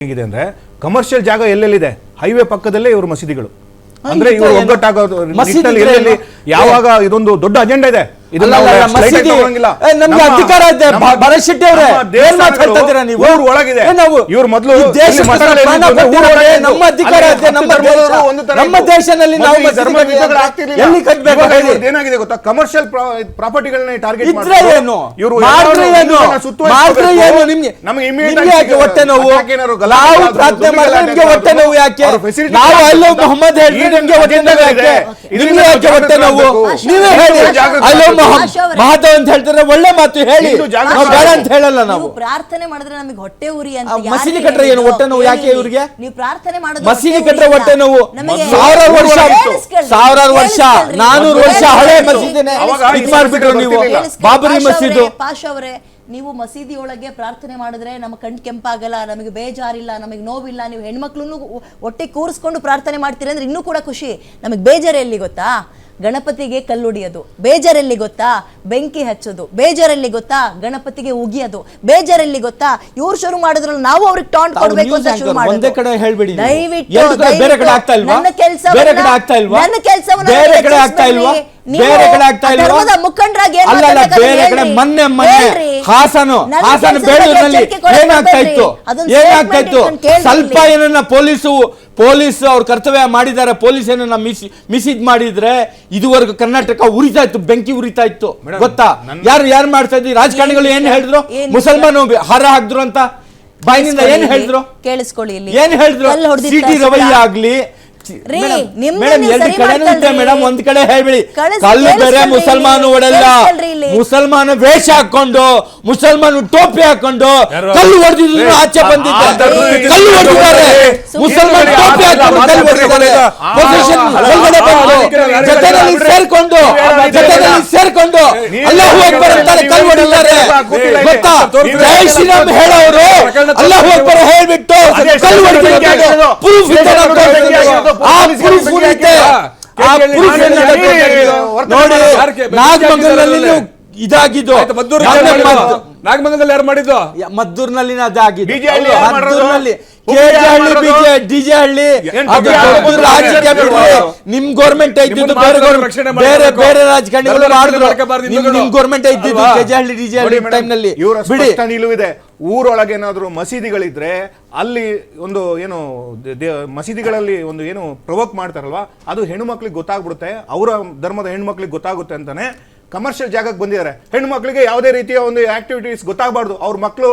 ಹೇಗಿದೆ ಅಂದ್ರೆ ಕಮರ್ಷಿಯಲ್ ಜಾಗ ಎಲ್ಲೆಲ್ಲಿದೆ? ಹೈವೇ ಪಕ್ಕದಲ್ಲೇ ಇವರು ಮಸೀದಿಗಳು. ಅಂದ್ರೆ ಇವರು ಒಗ್ಗಟ್ಟಾಗ ಒಗ್ಗಟ್ಟಾಗೋದು ನಿಟ್ಟಿನಲ್ಲಿ ಎಲ್ಲೆಲ್ಲಿ ಯಾವಾಗ ಇದೊಂದು ದೊಡ್ಡ ಅಜೆಂಡಾ ಇದೆ? ಆಗಿ ನಮ್ಗೆ ಅಧಿಕಾರ ಇದೆ. ಭರತ್ ಶೆಟ್ಟಿ ಅವ್ರೆ, ಏನ್ ಮಾತಾಡ್ತಾ ಇದ್ದೀರಾ ನೀವು? ಊರು ಒಳಗಿದೆ. ನಾವು ಇವ್ರು ಮೊದಲು ನಮ್ಮ ಅಧಿಕಾರ ಇದೆ, ನಮ್ಮ ನಮ್ಮ. ದೇಶದಲ್ಲಿ ನಾವು. ಎಲ್ಲಿ ಏನಾಗಿದೆ ಗೊತ್ತಾ? ಕಮರ್ಷಿಯಲ್ ಪ್ರಾಪರ್ಟಿಗಳನ್ನ ಟಾರ್ಗೆಟ್ ಇದ್ರೆ ಏನು? ಮಾಡ್ರೆ ಏನು? ಮಾಡ್ರೆ ಏನು? ನಿಮ್ಗೆ ನಮಗೆ ಯಾಕೆ ಹೊಟ್ಟೆ ನೋವು? ನಾವು ಪ್ರಾರ್ಥನೆ ಮಾಡಿದ್ರೆ ನಿಮ್ಗೆ ಹೊಟ್ಟೆ ನೋವು ಯಾಕೆ? ನಾವು ಅಲ್ಲೋ ಮೊಹಮ್ಮದ್ ಹೇಳಿದ್ರೆ ನಿಮ್ಗೆ ಹೊಟ್ಟೆ ನೋವು ಯಾಕೆ? ನಿಮ್ಗೆ ಯಾಕೆ ಹೊಟ್ಟೆ ನೋವು? ನೀವೇ ಹೇಳಿ. ಅಲ್ಲೋ ಮಹದೇವ್ ಅಂತ ಹೇಳ್ತಾರೆ ಒಳ್ಳೆ ಮಾತು ಹೇಳಿ ನಾವು ಬೇಡ ಅಂತ ಹೇಳಲ್ಲ ನಾವು ಪ್ರಾರ್ಥನೆ ಮಾಡಿದ್ರೆ ನಮಗೆ ಹೊಟ್ಟೆ ಉರಿ ಅಂತ ಮಸೀದಿ ಕಟ್ರೆ ಏನು? ಹೊಟ್ಟೆ ನೋವು ಯಾಕೆ. ಇವ್ರಿಗೆ? ನೀವು ಪ್ರಾರ್ಥನೆ ಮಾಡೋದು ಮಸೀದಿ ಹೊಟ್ಟೆ ಕಟ್ರೆ ಹೊಟ್ಟೆ ನೋವು ಸಾವಿರಾರು ವರ್ಷ. ಸಾವಿರಾರು ವರ್ಷ. ನಾನೂರು ವರ್ಷ ಹಳೆ. ಮಸೀದಿನೇ ಇದು ಮಾಡ್ಬಿಟ್ರು ನೀವು. ಬಾಬರಿ ಮಸೀದು ಅವರೇ, ಅವರೇ ನೀವು ಮಸೀದಿ ಒಳಗೆ ಪ್ರಾರ್ಥನೆ ಮಾಡಿದ್ರೆ ನಮ್ಮ ಕಣ್ ಕೆಂಪಾಗಲ್ಲ ನಮಗೆ ಬೇಜಾರಿಲ್ಲ ನಮಗೆ ನೋವಿಲ್ಲ ನೀವು ಹೆಣ್ಮಕ್ಳು ಒಟ್ಟೆ ಕೂರಿಸ್ಕೊಂಡು ಪ್ರಾರ್ಥನೆ ಮಾಡ್ತೀರಿ ಅಂದ್ರೆ ಇನ್ನೂ ಕೂಡ ಖುಷಿ ನಮಗೆ ಬೇಜಾರು ಎಲ್ಲಿ ಗೊತ್ತಾ ಗಣಪತಿಗೆ ಕಲ್ಲುಡಿಯೋದು ಬೇಜಾರಲ್ಲಿ ಗೊತ್ತಾ ಬೆಂಕಿ ಹಚ್ಚೋದು ಬೇಜಾರಲ್ಲಿ ಗೊತ್ತಾ ಗಣಪತಿಗೆ ಉಗಿಯೋದು ಬೇಜಾರಲ್ಲಿ ಗೊತ್ತಾ ಇವ್ರು ಶುರು ಮಾಡಿದ್ರಲ್ಲಿ ನಾವು ಅವ್ರಿಗೆ ಟಾಂಟ್ ಕೊಡ್ಬೇಕು ಅಂತ ಶುರು ಮಾಡಿದ್ವಿ. ದಯವಿಟ್ಟು? ನನ್ನ ಬೇರೆ ಕಡೆ ಆಗ್ತಾ ಇಲ್ವಾ? ನನ್ನ ಕೆಲಸವನ್ನ ಬೇರೆ ಕಡೆ ಆಗ್ತಾ ಇಲ್ವಾ? ಬೇರೆ ಕಡೆ ಆಗ್ತಾ ಇಲ್ವಾ? ಧರ್ಮದ ಮುಖಂಡರಾಗಿ ಏನ್ ಅಲ್ಲ, ಅಲ್ಲ, ಬೇರೆ ಕಡೆ ಹೇಳ್ರಿ. ಮೊನ್ನೆ ಮೊನ್ನೆ ಹೇಳ್ರಿ. ಹಾಸನ ಕೆಲ್ಸದ ಬೇಳೂರಿನಲ್ಲಿ ಏನಾಗ್ತಾ ಇತ್ತು ಏನಾಗ್ತಾ ಇತ್ತು ಸ್ವಲ್ಪ. ಏನನ್ನ ಪೊಲೀಸು ಪೊಲೀಸ್ ಅವ್ರ ಕರ್ತವ್ಯ ಮಾಡಿದ್ದಾರೆ ಪೊಲೀಸ್ ಏನನ್ನ ಮಿಸ್ ಮಿಸಿದ್ ಮಾಡಿದ್ರೆ ಇದುವರೆಗೂ ಕರ್ನಾಟಕ ಉರಿತಾ ಇತ್ತು ಬೆಂಕಿ ಉರಿತಾ ಇತ್ತು ಗೊತ್ತಾ? ಯಾರು ಯಾರು ಮಾಡ್ತಾ ಇದ್ರು ರಾಜಕಾರಣಿಗಳು ಏನ್ ಹೇಳಿದ್ರು? ಮುಸಲ್ಮಾನ ಹರ ಹಾರ ಹಾಕಿದ್ರು ಅಂತ? ಬಾಯಿನಿಂದ ಏನ್ ಹೇಳಿದ್ರು? ಕೇಳಿಸ್ಕೊಳ್ಳಿ ಏನ್ ಹೇಳಿದ್ರು? ಸಿಟಿ. ರವಯ್ಯ ಆಗ್ಲಿ ಮೇಡಮ್ ಒಂದ್ ಕಡೆ ಹೇಳ್ಬಿಡಿ ಕಲ್ಲು ಬೇರೆ ಮುಸಲ್ಮಾನ. ಹೊಡೆಲ್ಲ ಮುಸಲ್ಮಾನ ವೇಷ ಹಾಕೊಂಡು ಮುಸಲ್ಮಾನ ಟೋಪಿ ಹಾಕೊಂಡು ಕಲ್ಲು ಹೊಡೆದಿದ್ರು ಆಚೆ ಬಂದಿದ್ದಾರೆ ಕಲ್ಲು ಹೊಡೆದಿದ್ದಾರೆ ಮುಸಲ್ಮಾನ ಟೋಪಿ ಹಾಕೊಂಡು ಕಲ್ಲು ಹೊಡೆದಿದ್ದಾರೆ ಪೊಸಿಷನ್ ಅಲ್ಲ, ಒಳಗಡೆ ಆ, ಬಂದು ಜೊತೆನಲ್ಲಿ ಸೇರ್ಕೊಂಡು ಜೊತೆನಲ್ಲಿ ಸೇರ್ಕೊಂಡು ಅಲ್ಲ ಅಲ್ಲಾಹು ಅಕ್ಬರ್ ಅಂತಾರೆ ಕಲ್ಲು ಹೊಡಿತಾರೆ. ಗೊತ್ತಾ. ಜೈ ಶ್ರೀರಾಮ್ ಹೇಳೋರು ಅಲ್ಲಾಹು ಅಕ್ಬರ್ ಹೇಳ್ಬಿಟ್ಟು ಕಲ್ಲು ಹೊಡಿತಾರೆ. ಪ್ರೂಫ್ ಇದೆ ಆ ಪೊಲೀಸ್. ನೋಡಿ ನಾಗಮಂಗಲದಲ್ಲಿ? ಇದಾಗಿದ್ದು. ನಾಗಮಂಗಲದಲ್ಲಿ ಯಾರು ಮಾಡಿದ್ದು? ಮದ್ದೂರ್ನಲ್ಲಿ ಅದಾಗಿದ್ದು ಮದ್ದೂರಿನಲ್ಲಿ. ಡಿಜೆ ಹಳ್ಳಿ ರಾಜಕೀಯ ಬಿಡ್ರಿ. ನಿಮ್ ಗೌರ್ಮೆಂಟ್ ಇದ್ದಿದ್ದು ಬೇರೆ ಬೇರೆ ಬೇರೆ ರಾಜಕಾರಣಿಗಳು ನಿಮ್. ಗೌರ್ಮೆಂಟ್ ಇದ್ದಿದ್ದು ಅಲ್ವಾ? ಹಳ್ಳಿ ಡಿಜೆ ಹಳ್ಳಿ ಟೈಮ್ನಲ್ಲಿ ಬಿಡಿ. ನಿಲುವಿದೆ ಊರೊಳಗೆ ಏನಾದ್ರು ಮಸೀದಿಗಳಿದ್ರೆ ಅಲ್ಲಿ ಒಂದು ಏನು ಮಸೀದಿಗಳಲ್ಲಿ ಒಂದು ಏನು ಪ್ರವೋಕ್ ಮಾಡ್ತಾರಲ್ವಾ? ಅದು ಹೆಣ್ಣು ಮಕ್ಳಿಗೆ ಗೊತ್ತಾಗ್ಬಿಡುತ್ತೆ. ಅವರ ಧರ್ಮದ ಹೆಣ್ಣು ಮಕ್ಳಿಗೆ ಗೊತ್ತಾಗುತ್ತೆ ಅಂತಾನೆ ಕಮರ್ಷಿಯಲ್ ಜಾಗಕ್ಕೆ ಬಂದಿದ್ದಾರೆ. ಹೆಣ್ಣು ಮಕ್ಕಳಿಗೆ ಯಾವುದೇ ರೀತಿಯ ಒಂದು ಆಕ್ಟಿವಿಟೀಸ್ ಗೊತ್ತಾಗಬಾರ್ದು. ಅವ್ರ ಮಕ್ಕಳು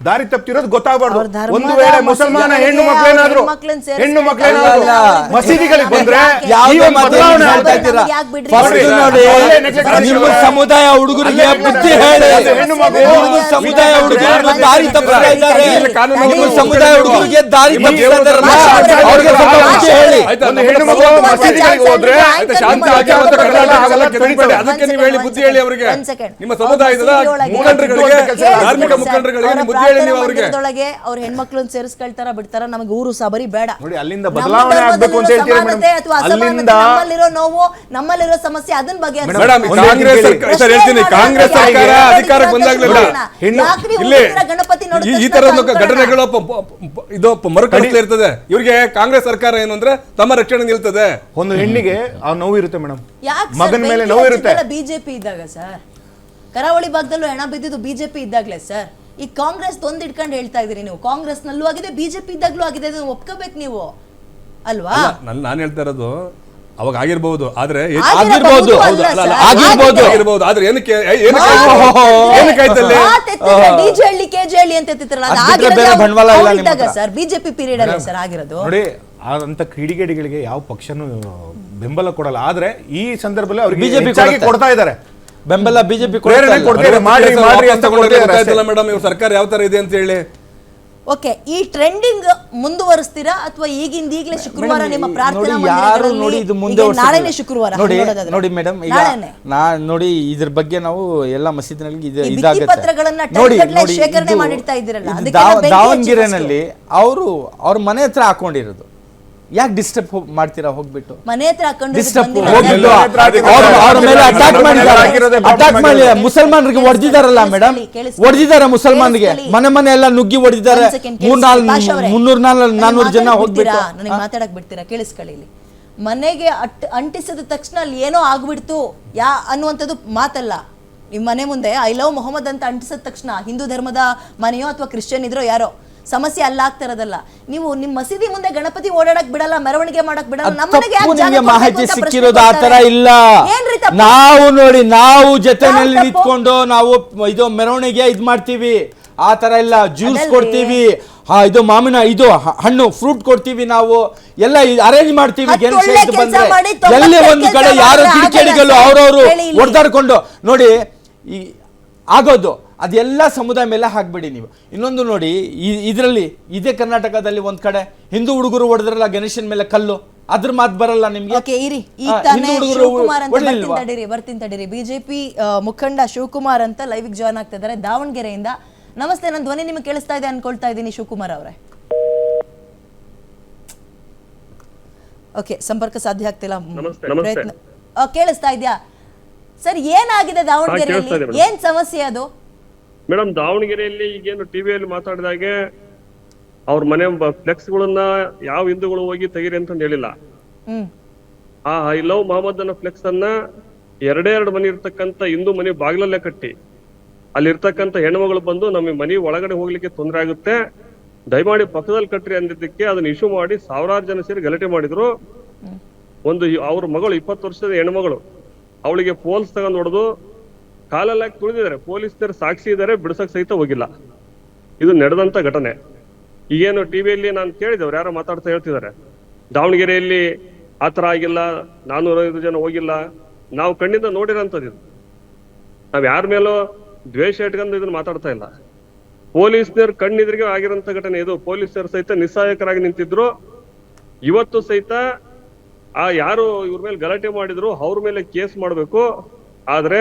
ದಾರಿ ತಪ್ಪಿರೋದು ಗೊತ್ತಾಗಬಾರ್ದು. ಒಂದು ವೇಳೆ ಮುಸಲ್ಮಾನ ಹೆಣ್ಣು ಮಕ್ಕಳೇನಾದ್ರು ಹೆಣ್ಣು ಇದ್ದಾರೆ. ಅಲ್ಲ. ಮಸೀದಿಗಳಿಗೆ ಬಂದ್ರೆ ಇದ್ದೀರಾ? ನಿಮ್ಮ ಸಮುದಾಯ ಹುಡುಗರಿಗೆ ಬುದ್ಧಿ ಹೇಳಿ. ಸಮುದಾಯ ಹುಡುಗರಿಗೆ ದಾರಿ ತಪ್ಪಿಸ್ತಾ ಇದ್ದಾರೆ. ಇಲ್ಲಿ ಕಾನೂನು ನಿಮ್ಮ ಸಮುದಾಯ ಹುಡುಗರಿಗೆ ದಾರಿ ತಪ್ಪಿಸ್ತಾ ಅವ್ರಿಗೆ ಸ್ವಲ್ಪ ಬುದ್ಧಿ ಹೇಳಿ ಹೆಣ್ಣು ಪ್ರಭು ಮಸೀದಿಗಳಿಗೆ ಹೋದ್ರೆ ಶಾಂತಿ ಆಚಾರ ಅಂತ ಕನ್ನಡ ಹಾಗಲ್ಲ ಅದಕ್ಕೆ ನೀವು ಹೇಳಿ ಬುದ್ಧಿ ಹೇಳಿ ಅವರಿಗೆ. ನಿಮ್ಮ ಸಮುದಾಯದ ಮುಖಂಡರುಗಳಿಗೆ ಧಾರ್ಮಿಕ ಮುಖಂಡರುಗಳಿಗೆ ಬುದ್ಧಿ ಹೇಳಿ ನೀವು ಅವರಿಗೆ. ಒಳಗೆ ಅವ್ರ ಹೆಣ್ಮಕ್ಳನ್ನ ಸೇರಿಸ್ಕೊಳ್ತಾರ ಬಿಡ್ತಾರ ನಮಗೆ ಊರು ಸಬರಿ ಬೇಡ. ನೋಡಿ, ಅಲ್ಲಿಂದ ಬದಲಾವಣೆ ಆಗ್ಬೇಕು ಅಂತ ಹೇಳ್ತೀರಾ ಸಮಾನತೆ ಮೇಡಮ್? ಅಥವಾ ಅಸಮಾನತೆ, ಅಲ್ಲಿಂದ- ನಮ್ಮಲ್ಲಿರೋ ನೋವು ನಮ್ಮಲ್ಲಿರೋ ಸಮಸ್ಯೆ ಅದನ್ನ ಬಗ್ಗೆ ಮೇಡಮ್ ಈ ಕಾಂಗ್ರೆಸ್ ಸರ್ಕಾರ ಸರ್ ಹೇಳ್ತೀನಿ ಕಾಂಗ್ರೆಸ್ ಸರ್ಕಾರ ಅಧಿಕಾರಕ್ಕೆ ಬಂದಾಗ್ಲಿಲ್ಲ ಹೆಣ್ಣು- ಇಲ್ಲಿ ಗಣಪತಿ ಈ- ಈ ತರದ ಘಟನೆಗಳು ಪ- ಪ- ಪ- ಇದು ಮರುಕಳಿಸ್ತಾ ಇರ್ತದೆ. ಇವರಿಗೆ ಕಾಂಗ್ರೆಸ್ ಸರ್ಕಾರ ಏನು ಅಂದ್ರೆ ತಮ್ಮ ರಕ್ಷಣೆ ನಿಲ್ತದೆ. ಒಂದು ಹೆಣ್ಣಿಗೆ ಆ ನೋವು ಇರುತ್ತೆ ಮೇಡಮ್. ಯಾಕೆ ಮಗನ ಮೇಲೆ ನೋವು ಇರುತ್ತೆ. ಬಿಜೆಪಿ ಇದ್ದಾಗ ಸರ್? ಕರಾವಳಿ ಭಾಗದಲ್ಲೂ ಹೆಣ ಬಿದ್ದಿದ್ದು ಬಿಜೆಪಿ ಇದ್ದಾಗ್ಲೇ ಸರ್? ಈ ಕಾಂಗ್ರೆಸ್ ತೊಂದ್ ಇಟ್ಕೊಂಡು ಹೇಳ್ತಾ ಇದೀರಿ ನೀವು. ಕಾಂಗ್ರೆಸ್ ನಲ್ಲೂ ಆಗಿದೆ ಬಿಜೆಪಿ ಇದ್ದಾಗ್ಲೂ ಆಗಿದೆ ಅದನ್ನ ಒಪ್ಕೋಬೇಕು ನೀವು. ಅಲ್ವಾ? ನಾನು ನಾನು ಹೇಳ್ತಾ ಇರೋದು ಅವಾಗ ಆಗಿರ್ಬಹುದು ಆದ್ರೆ ಆಗಿರ್ಬೋದು. ಹೌದು, ಅಲ್ಲ, ಅಲ್ಲ, ಆಗಿರ್ಬೋದು. ಆಗಿರ್ಬೋದು. ಆದ್ರೆ ಏನಕ್ಕೆ ಏನಕ್ಕೆ ಏನಕ್ಕೆ ಆಯ್ತಲ್ಲಿ? ಡಿಜೆ ಹಳ್ಳಿ ಕೆಜೆ ಹಳ್ಳಿ ಅಂತ ಎತ್ತಿದ್ರಲ್ಲ ಅದು ಬಂಡವಾಳ ಇಲ್ಲ ಸರ್ ಬಿಜೆಪಿ ಪೀರಿಯಡ್ ಅಲ್ಲಿ ಸರ್ ಆಗಿರೋದು. ನೋಡಿ ಅಂತ ಕಿಡಿಗೇಡಿಗಳಿಗೆ ಯಾವ ಪಕ್ಷನೂ ಬೆಂಬಲ ಕೊಡಲ್ಲ. ಆದ್ರೆ ಈ ಸಂದರ್ಭದಲ್ಲಿ ಅವ್ರಿಗೆ ಬಿಜೆಪಿ ಕೊಡ್ತಾ ಇದ್ದಾರೆ. ಬೆಂಬಲ ಬಿಜೆಪಿ ಕೊಡ್ತಾರೆ? ಮಾಡ್ರಿ ಮಾಡ್ರಿ ಅಂತ ಕೊಡ್ತಾ ಇದ್ದಾರೆ ಗೊತ್ತಾಯ್ತಲ್ಲ ಮೇಡಮ್ ಇವ್ರ ಸರ್ಕಾರ ಯಾವ ತರ ಇದೆ ಅಂತ ಹೇಳಿ ಓಕೆ ಈ ಟ್ರೆಂಡಿಂಗ್ ಮುಂದುವರಿಸ್ತೀರಾ ಅಥವಾ ಈಗಿಂದ ಈಗಲೇ ಶುಕ್ರವಾರ ನಿಮ್ಮ ಪ್ರಾರ್ಥನೆ ಯಾರು ನೋಡಿ ಇದು ನಾಳೆನೇ ಶುಕ್ರವಾರ ನೋಡಿ. ನೋಡಿ ಮೇಡಮ್ ಈಗ. ನಾ ನೋಡಿ ಇದ್ರ ಬಗ್ಗೆ ನಾವು ಎಲ್ಲ ಮಸೀದಿನಲ್ಲಿ ಇದು ಇದಾಗುತ್ತೆ. ನೋಡಿ ಶೇಖರಣೆ ಮಾಡಿಡ್ತಾ ಇದ್ದೀರಲ್ಲ, ದಾವಣಗೆರೆನಲ್ಲಿ ಅವರು ಅವ್ರ ಮನೆ ಹತ್ರ ಹಾಕೊಂಡಿರೋದು. ಯಾಕೆ ಡಿಸ್ಟರ್ಬ್ ಮಾಡ್ತೀರಾ? ಹೋಗ್ಬಿಟ್ಟು. ಮನೆ ಹತ್ರ ಹಾಕೊಂಡು ಡಿಸ್ಟರ್ಬ್ ಹೋಗ್ಬಿಟ್ಟು ಅವ್ರ ಅವ್ರ ಮೇಲೆ ಅಟ್ಯಾಕ್ ಮಾಡಿದ್ದಾರೆ. ಅಟ್ಯಾಕ್ ಮಾಡಿ problem ಮುಸಲ್ಮಾನರಿಗೆ ಹೊಡೆದಿದಾರಲ್ಲ ಮೇಡಮ್. ಹೊಡೆದಿದ್ದಾರೆ ಮುಸಲ್ಮಾನ್ರಿಗೆ? ಮನೆ ಮನೆ ಎಲ್ಲ ನುಗ್ಗಿ ಹೊಡೆದಿದ್ದಾರೆ ಒಂದ್ second ಮೂರ್ ನಾಲ್ ಕೇಳಿಸ್ಕೊಳ್ಳಿ, ಭಾಷಾ ಅವ್ರೆ. ಮುನ್ನೂರ್ ನಾಲ್ಕು ನಾನ್ನೂರು ಜನ ಹೋಗ್ಬಿಟ್ಟು. ನನಗೆ ಮಾತಾಡಕ್ ಬಿಡ್ತೀರಾ? ಕೇಳಿಸ್ಕೊಳ್ಳಿ ಇಲ್ಲಿ. ಮನೆಗೆ ಅಟ್ ಅಂಟಿಸಿದ ತಕ್ಷಣ ಅಲ್ಲಿ ಏನೋ ಆಗ್ಬಿಡ್ತು. ಯಾ ಅನ್ನುವಂಥದ್ದು ಮಾತಲ್ಲ. ನಿಮ್ಮ ಮನೆ ಮುಂದೆ ಐ ಲವ್ ಮೊಹಮ್ಮದ್ ಅಂತ ಅಂಟಿಸಿದ ತಕ್ಷಣ ಹಿಂದೂ ಧರ್ಮದ ಮನೆಯೋ ಅಥವಾ ಕ್ರಿಶ್ಚಿಯನ್ ಇದ್ರೋ ಯಾರೋ ಸಮಸ್ಯೆ ಅಲ್ಲ ಆಗ್ತಿರೋದಲ್ಲ ನೀವು ನಿಮ್ಮ ಮಸೀದಿ ಮುಂದೆ ಗಣಪತಿ ಓಡಾಡಕ್ ಬಿಡಲ್ಲ ಮೆರವಣಿಗೆ ಮಾಡಕ್ ಬಿಡಲ್ಲ ಅದ್ ನಮ್ಮ ಮನೆಗೆ ತಪ್ಪು ಯಾಕ್ ಜಾಗ ನಿಮ್ಗೆ ಕೊಡ್ಬೇಕು ಮಾಹಿತಿ ಅಂತ ಪ್ರಶ್ನೆ ಸಿಕ್ಕಿರೋದು ಆ ತರ? ಇಲ್ಲ ಏನ್ರಿ ತಪ್ಪು? ನಾವು ನೋಡಿ ನಾವು ಜೊತೆನಲ್ಲಿ ಯಾವ ತಪ್ಪು? ನಿಂತ್ಕೊಂಡು ನಾವು ಇದು ಮೆರವಣಿಗೆ ಇದ್ ಮಾಡ್ತೀವಿ ಆ ತರ ಇಲ್ಲ ಜ್ಯೂಸ್ ಅದಲ್ರಿ. ಕೊಡ್ತೀವಿ ಹಾ ಇದು ಮಾವಿನ ಇದು ಹ- ಹಣ್ಣು ಫ್ರೂಟ್ ಕೊಡ್ತೀವಿ ನಾವು ಎಲ್ಲ ಅರೇಂಜ್ ಮಾಡ್ತೀವಿ ಹತ್ತು ಗೆಣಸು ಒಳ್ಳೆ ಇದು ಕೆಲ್ಸ ಬಂದ್ರೆ ಮಾಡಿ, ತೊಂಬತ್ತು ಎಲ್ಲಿ ಕೆಲ್ಸ ಒಂದು ಕಡೆ ಯಾರು ಮಾಡಿದ್ರೆ ಕಿಡಿಕೇಡಿಗಳು ಆಗಲ್ಲ ಸರ್. ಅವ್ರವ್ರು ಹೇಳಿ ಇಲ್ಲಿ. ಹೊಡೆದಾಡ್ಕೊಂಡು ನೋಡಿ ಈ ಆಗೋದು ಅದೆಲ್ಲ ಸಮುದಾಯ ಮೇಲೆ ಹಾಕ್ಬೇಡಿ ನೀವು. ಇನ್ನೊಂದು ನೋಡಿ ಇದರಲ್ಲಿ ಇದ್ರಲ್ಲಿ ಇದೇ ಕರ್ನಾಟಕದಲ್ಲಿ ಒಂದ್ ಕಡೆ ಹಿಂದೂ ಹುಡುಗರು ಹೊಡೆದ್ರಲ್ಲ ಗಣೇಶನ್ ಮೇಲೆ ಕಲ್ಲು? ಅದ್ರ ಮಾತು ಬರಲ್ಲ ನಿಮ್ಗೆ? ಓಕೆ ಇರಿ. ಈಗ ತಾನೇ ಶಿವಕುಮಾರ್ ಅಂತ ಬರ್ತೀನಿ? ತಡೀರಿ ಬರ್ತೀನಿ ತಡೀರಿ. ಬಿಜೆಪಿ ಮುಖಂಡ ಶಿವಕುಮಾರ್ ಅಂತ ಲೈವ್ ಜಾಯ್ನ್ ಆಗ್ತಾ ಇದ್ದಾರೆ ದಾವಣಗೆರೆಯಿಂದ. ನಮಸ್ತೆ ನನ್ನ ಧ್ವನಿ ನಿಮಗೆ ಕೇಳಿಸ್ತಾ ಇದೆ ಅನ್ಕೊಳ್ತಾ ಇದ್ದೀನಿ ಶಿವಕುಮಾರ್ ಅವರೇ. ಓಕೆ ಸಂಪರ್ಕ ಸಾಧ್ಯ ಆಗ್ತಿಲ್ಲ? ನಮಸ್ತೆ, ನಮಸ್ತೆ. ಪ್ರಯತ್ನ ಆ, ಕೇಳಿಸ್ತಾ ಇದೆಯಾ? ಸರ್ ಏನಾಗಿದೆ ದಾವಣಗೆರೆಯಲ್ಲಿ. ಏನ್ ಸಮಸ್ಯೆ ಅದು? ಮೇಡಮ್ ದಾವಣಗೆರೆಯಲ್ಲಿ ಈಗೇನು ಟಿವಿಯಲ್ಲಿ ಮಾತಾಡಿದಾಗೆ ಅವ್ರ ಮನೆ ಫ್ಲೆಕ್ಸ್ಗಳನ್ನ ಯಾವ ಹಿಂದೂಗಳು ಹೋಗಿ ತೆಗೀರಿ ಅಂತ ಹೇಳಿಲ್ಲ. ಆ ಐ ಲವ್ ಮೊಹಮ್ಮದ್ ಅನ್ನೋ ಫ್ಲೆಕ್ಸ್ ಅನ್ನ ಎರಡೇ ಎರಡು ಮನೆ ಇರ್ತಕ್ಕಂತ ಹಿಂದೂ ಮನೆ ಬಾಗಿಲಲ್ಲೇ ಕಟ್ಟಿ. ಅಲ್ಲಿರ್ತಕ್ಕಂಥ ಹೆಣ್ಮಗಳು ಬಂದು ನಮಗೆ ಮನೆ ಒಳಗಡೆ ಹೋಗ್ಲಿಕ್ಕೆ ತೊಂದರೆ ಆಗುತ್ತೆ. ದಯಮಾಡಿ ಪಕ್ಕದಲ್ಲಿ ಕಟ್ರಿ ಅಂದಿದ್ದಕ್ಕೆ ಅದನ್ನ ಇಶ್ಯೂ ಮಾಡಿ ಸಾವಿರಾರು ಜನ ಸೇರಿ ಗಲಾಟೆ ಮಾಡಿದ್ರು. ಒಂದು ಅವ್ರ ಮಗಳು ಇಪ್ಪತ್ತು ವರ್ಷದ ಹೆಣ್ಮಗಳು. ಅವಳಿಗೆ ಪೋಲ್ಸ್ ತಗೊಂಡ್ ಹೊಡೆದು ಕಾಲೆಲ್ಲ ತುಳಿದಿದ್ದಾರೆ ಪೊಲೀಸರು ಸಾಕ್ಷಿ ಇದ್ದಾರೆ, ಬಿಡ್ಸಕ್ ಸಹಿತ ಹೋಗಿಲ್ಲ. ಇದು ನಡೆದಂತ ಘಟನೆ. ಈಗೇನು ಟಿವಿಯಲ್ಲಿ ನಾನು ಕೇಳಿದವ್ರು ಯಾರೋ ಮಾತಾಡ್ತಾ ಹೇಳ್ತಿದ್ದಾರೆ. ದಾವಣಗೆರೆಯಲ್ಲಿ ಆ ಥರ ಆಗಿಲ್ಲ ನಾನ್ನೂರೈದು ಜನ ಹೋಗಿಲ್ಲ. ನಾವು ಕಣ್ಣಿಂದ ನೋಡಿರೋಂಥದ್ದು ಇದು. ನಾವ್ ಯಾರ ಮೇಲೋ ದ್ವೇಷ ಇಟ್ಕೊಂಡು ಇದನ್ನ ಮಾತಾಡ್ತಾ ಇಲ್ಲ. ಪೊಲೀಸ್ನರ್ ಕಣ್ಣಿದ್ರಿಗೆ ಆಗಿರೋಂಥ ಘಟನೆ ಇದು. ಪೊಲೀಸರು ಸಹಿತ ನಿಸ್ಸಹಾಯಕರಾಗಿ ನಿಂತಿದ್ರು. ಇವತ್ತು ಸಹಿತ ಆ ಯಾರು ಇವ್ರ ಮೇಲೆ ಗಲಾಟೆ ಮಾಡಿದ್ರು, ಅವ್ರ ಮೇಲೆ ಕೇಸ್ ಮಾಡಬೇಕು. ಆದ್ರೆ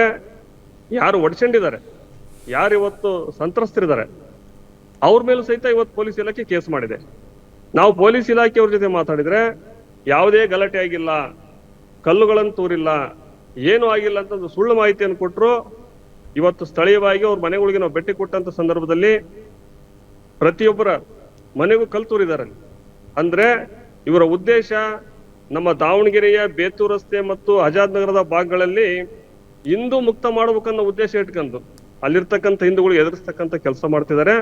ಯಾರು ಒಡ್ಸ್ಕೊಂಡಿದ್ದಾರೆ? ಯಾರು ಇವತ್ತು ಸಂತ್ರಸ್ತರಿದ್ದಾರೆ? ಅವ್ರ ಮೇಲೂ ಸಹಿತ ಇವತ್ತು ಪೊಲೀಸ್ ಇಲಾಖೆ ಕೇಸ್ ಮಾಡಿದೆ. ನಾವು ಪೊಲೀಸ್ ಇಲಾಖೆಯವ್ರ ಜೊತೆ ಮಾತಾಡಿದ್ರೆ, ಯಾವುದೇ ಗಲಾಟೆ ಆಗಿಲ್ಲ, ಕಲ್ಲುಗಳನ್ನು ತೂರಿಲ್ಲ, ಏನೂ ಆಗಿಲ್ಲ ಅಂತ ಸುಳ್ಳು ಮಾಹಿತಿಯನ್ನು ಕೊಟ್ಟರು ಇವತ್ತು ಸ್ಥಳೀಯವಾಗಿ ಅವ್ರ ಮನೆಗಳಿಗೆ ನಾವು ಭೇಟಿ ಕೊಟ್ಟಂತ ಸಂದರ್ಭದಲ್ಲಿ ಪ್ರತಿಯೊಬ್ಬರ ಮನೆಗೂ ಕಲ್ಲು ತೂರಿದ್ದಾರೆ ಅಂದ್ರೆ ಇವರ ಉದ್ದೇಶ ನಮ್ಮ ದಾವಣಗೆರೆಯ ಬೇತೂರು ರಸ್ತೆ ಮತ್ತು ಆಜಾದ್ ನಗರದ ಭಾಗಗಳಲ್ಲಿ ಹಿಂದೂ ಮುಕ್ತ ಮಾಡ್ಬೇಕನ್ನೋ ಉದ್ದೇಶ ಇಟ್ಕೊಂಡು ಅಲ್ಲಿರ್ತಕ್ಕಂಥ ಹಿಂದೂಗಳು ಎದುರಿಸ್ತಕ್ಕಂಥ ಕೆಲಸ ಮಾಡ್ತಿದ್ದಾರೆ.